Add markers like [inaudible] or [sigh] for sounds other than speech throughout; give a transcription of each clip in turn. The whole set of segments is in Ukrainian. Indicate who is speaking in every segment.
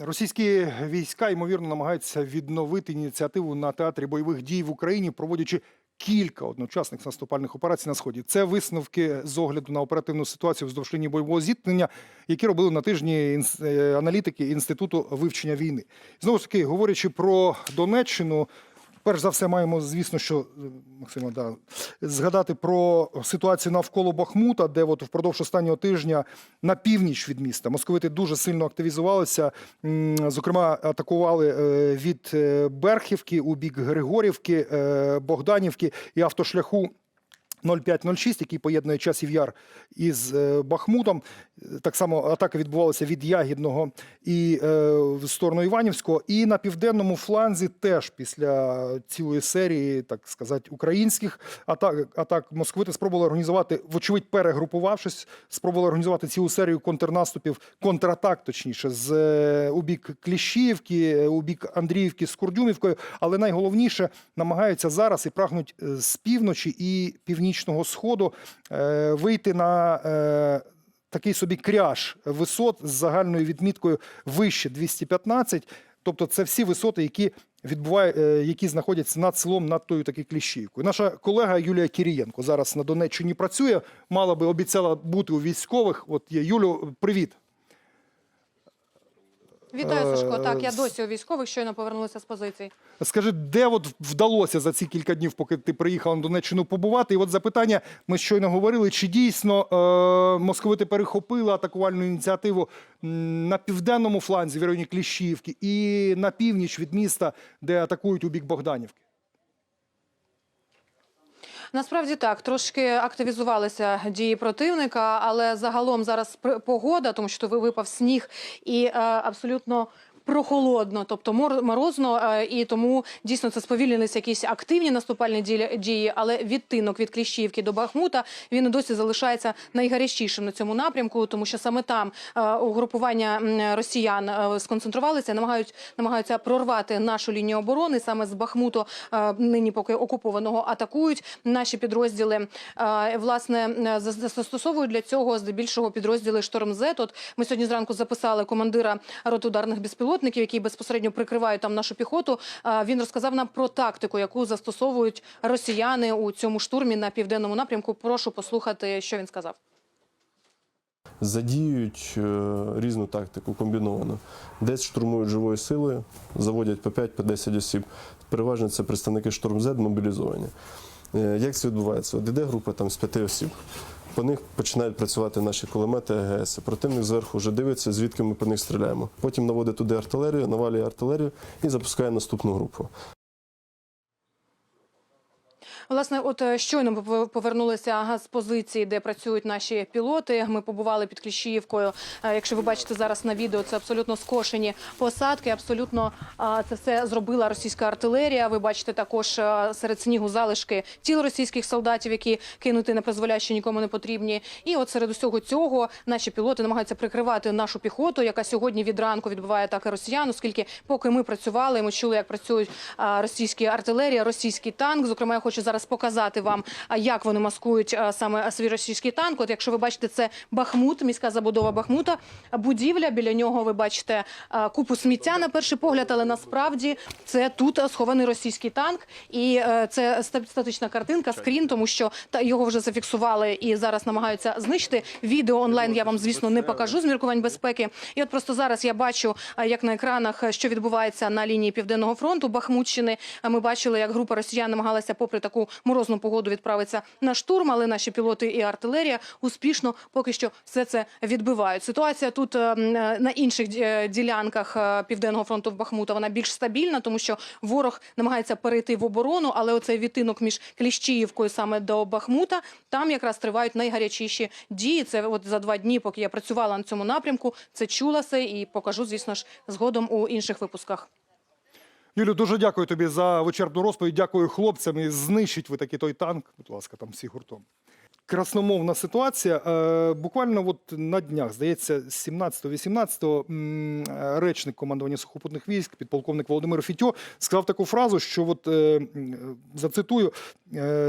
Speaker 1: Російські війська ймовірно намагаються відновити ініціативу на театрі бойових дій в Україні, проводячи кілька одночасних наступальних операцій на сході. Це висновки з огляду на оперативну ситуацію вздовж лінії бойового зіткнення, які робили на тижні е, аналітики інституту вивчення війни. Знову ж таки, говорячи про Донеччину. Перш за все, маємо, звісно, що е, Максима, да, згадати про ситуацію навколо Бахмута, де от впродовж останнього тижня на північ від міста московити дуже сильно активізувалися. Зокрема, атакували е, від е, Берхівки у бік Григорівки, Богданівки і автошляху. 0506, який поєднує часів яр із е, Бахмутом. Так само атака відбувалася від Ягідного і е, в сторону Іванівського. І на південному фланзі теж після цілої серії, так сказати, українських атак, атак московити спробували організувати, вочевидь, перегрупувавшись, спробували організувати цілу серію контрнаступів, контратак, точніше, з е, у бік Кліщіївки, е, у бік Андріївки з Курдюмівкою. Але найголовніше намагаються зараз і прагнуть з півночі і північного сходу е, вийти на. Е, Такий собі кряж висот з загальною відміткою вище 215. Тобто, це всі висоти, які відбуває, е, які знаходяться над селом, над тою таки кліщівкою. Наша колега Юлія Кірієнко зараз на Донеччині працює. Мала би обіцяла бути у військових. От є Юлю, привіт.
Speaker 2: Вітаю, Сашко.
Speaker 1: Е,
Speaker 2: Так, я досі у військових щойно повернулася з позицій.
Speaker 1: Скажи, де от вдалося за ці кілька днів, поки ти приїхала на Донеччину побувати? І от запитання, ми щойно говорили, чи дійсно е, московити перехопили атакувальну ініціативу на південному фланзі в районі Кліщівки і на північ від міста, де атакують у бік Богданівки?
Speaker 2: Насправді так, трошки активізувалися дії противника, але загалом зараз погода, тому що ви- випав сніг і е, абсолютно. Прохолодно, тобто мор- морозно, е, і тому дійсно це сповільнилися якісь активні наступальні дії, але відтинок від Кліщівки до Бахмута він досі залишається найгарячішим на цьому напрямку, тому що саме там е, угрупування росіян е, сконцентрувалися, намагають намагаються прорвати нашу лінію оборони. Саме з Бахмуту нині поки окупованого атакують наші підрозділи. Власне за- застосовують для цього здебільшого підрозділи Шторм З. От ми сьогодні зранку записали командира роти ударних які безпосередньо прикривають там нашу піхоту. Він розказав нам про тактику, яку застосовують росіяни у цьому штурмі на південному напрямку. Прошу послухати, що він сказав.
Speaker 3: задіють е, різну тактику комбіновану. Десь штурмують живою силою, заводять по 5 по 10 осіб. Переважно це представники штурм Z мобілізовані. Е, Як це відбувається? От іде група там з п'яти осіб. По них починають працювати наші кулемети АГС. Противник зверху вже дивиться, звідки ми по них стріляємо. Потім наводить туди артилерію, навалює артилерію і запускає наступну групу.
Speaker 2: Власне, от е, щойно повернулися з позиції, де працюють наші пілоти. Ми побували під Кліщіївкою. Е, Якщо ви бачите зараз на відео, це абсолютно скошені посадки. Абсолютно це все зробила російська артилерія. Ви бачите також е, серед снігу залишки тіл російських солдатів, які кинути не призволяще нікому не потрібні. І от серед усього цього наші пілоти намагаються прикривати нашу піхоту, яка сьогодні від ранку відбиває атаки росіян, оскільки поки ми працювали, ми чули, як працюють російські артилерія, російський танк. Зокрема, я хочу зараз показати вам, як вони маскують саме свій російський танк. От якщо ви бачите, це Бахмут, міська забудова Бахмута, будівля. Біля нього ви бачите купу сміття на перший погляд, але насправді це тут схований російський танк, і е, це статична картинка, скрін, тому що його вже зафіксували і зараз намагаються знищити. Відео онлайн я вам, звісно, не покажу з міркувань безпеки. І от просто зараз я бачу, як на екранах, що відбувається на лінії південного фронту Бахмутщини. Ми бачили, як група росіян намагалася, попри таку морозну погоду, відправитися на штурм, але наші пілоти і артилерія успішно поки що все це відбивають. Ситуація тут е, е, на інших е, ділянках південного фронту в Бахмута вона більш стабільна, тому що ворог намагається перейти в оборону, але оцей відтинок між Кліщіївкою саме до Бахмута, там якраз тривають найгарячіші дії. Це от за два дні, поки я працювала на цьому напрямку. Це чулася і покажу, звісно ж, згодом у інших випусках.
Speaker 1: Юлю, дуже дякую тобі за вичерпну розповідь. Дякую хлопцям. І знищить ви таки той танк. Будь ласка, там всі гуртом. красномовна ситуація. Е, буквально от на днях, здається, 17-18 м, е, речник командування сухопутних військ, підполковник Володимир Фітьо, сказав таку фразу, що от, е, зацитую,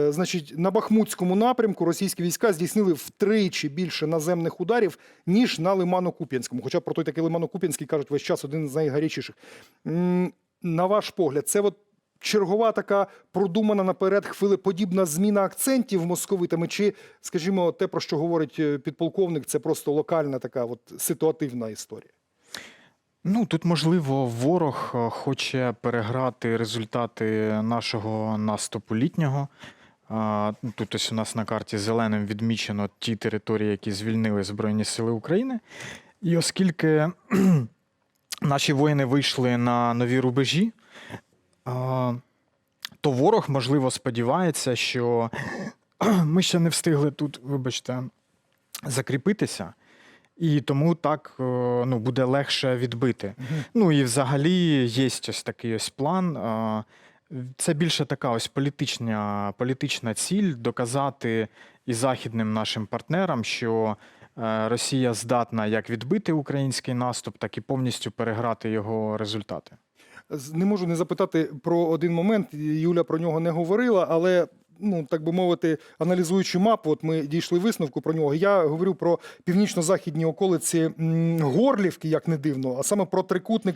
Speaker 1: значить, на Бахмутському напрямку російські війська здійснили втричі більше наземних ударів, ніж на Лимано-Куп'янському. Хоча про той такий Лимано-Куп'янський кажуть весь час один з найгарячіших. На ваш погляд, це от чергова така продумана наперед хвилеподібна зміна акцентів московитами, чи, скажімо, те, про що говорить е, підполковник, це просто локальна така от ситуативна історія.
Speaker 4: Ну, тут, можливо, ворог е, хоче переграти результати нашого наступу літнього. Тут ось у нас на карті зеленим відмічено ті території, які звільнили Збройні Сили України. І оскільки наші воїни вийшли на нові рубежі, то ворог, можливо, сподівається, що [clears throat] ми ще не встигли тут, вибачте, закріпитися. І тому так е, ну, буде легше відбити. Ну і взагалі є ось такий ось план. Це більше така ось політична, політична ціль доказати і західним нашим партнерам, що Росія здатна як відбити український наступ, так і повністю переграти його результати.
Speaker 1: Не можу не запитати про один момент. Юля про нього не говорила, але. Ну, так би мовити, аналізуючи мапу, от ми дійшли висновку про нього. Я говорю про північно-західні околиці Горлівки, як не дивно, а саме про трикутник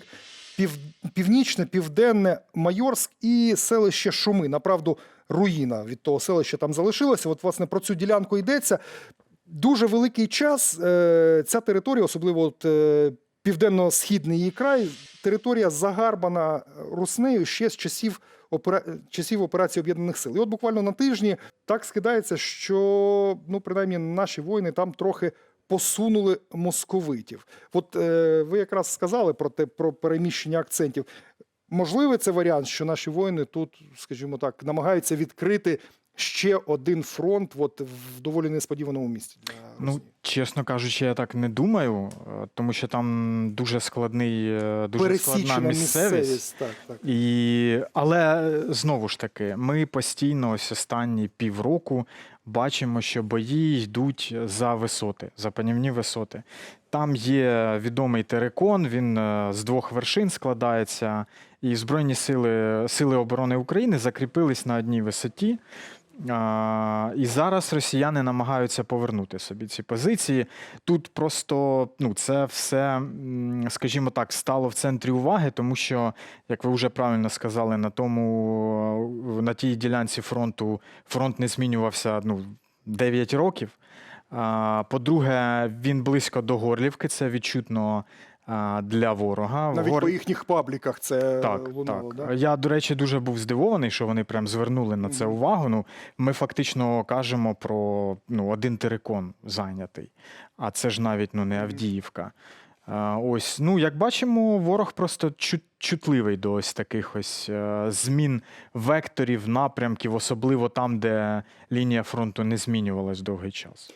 Speaker 1: пів, північне, південне Майорськ і селище Шуми. Направду, руїна від того селища там залишилася. От, власне, про цю ділянку йдеться. Дуже великий час е, ця територія, особливо от, е, південно-східний її край, територія загарбана руснею ще з часів, опера... часів операції Об'єднаних Сил. І от буквально на тижні так скидається, що ну, принаймні наші воїни там трохи посунули московитів. От е, ви якраз сказали про те про переміщення акцентів. Можливий це варіант, що наші воїни тут, скажімо так, намагаються відкрити ще один фронт, от в доволі несподіваному місці для
Speaker 4: Ну, чесно кажучи, я так не думаю, е, тому що там дуже складний, е, дуже складна
Speaker 1: Пересічена
Speaker 4: місцевість.
Speaker 1: Так, так.
Speaker 4: І... Але е, знову ж таки, ми постійно ось останні півроку бачимо, що бої йдуть за висоти, за панівні висоти. Там є відомий терекон, він з двох вершин складається, і Збройні сили, сили оборони України закріпились на одній висоті. І зараз росіяни намагаються повернути собі ці позиції. Тут просто ну, це все, скажімо так, стало в центрі уваги, тому що, як ви вже правильно сказали, на тому на тій ділянці фронту фронт не змінювався ну, 9 років. По-друге, він близько до Горлівки, це відчутно для ворога.
Speaker 1: Навіть
Speaker 4: Гор-
Speaker 1: по їхніх пабліках це
Speaker 4: так,
Speaker 1: лунало.
Speaker 4: так.
Speaker 1: Да?
Speaker 4: Я, до речі, дуже був здивований, що вони прям звернули на це увагу. Ну, ми фактично кажемо про ну, один терикон зайнятий, а це ж навіть ну, не Авдіївка. Ось, ну, як бачимо, ворог просто чут, чутливий до ось таких ось е, змін векторів, напрямків, особливо там, де лінія фронту не змінювалась довгий час.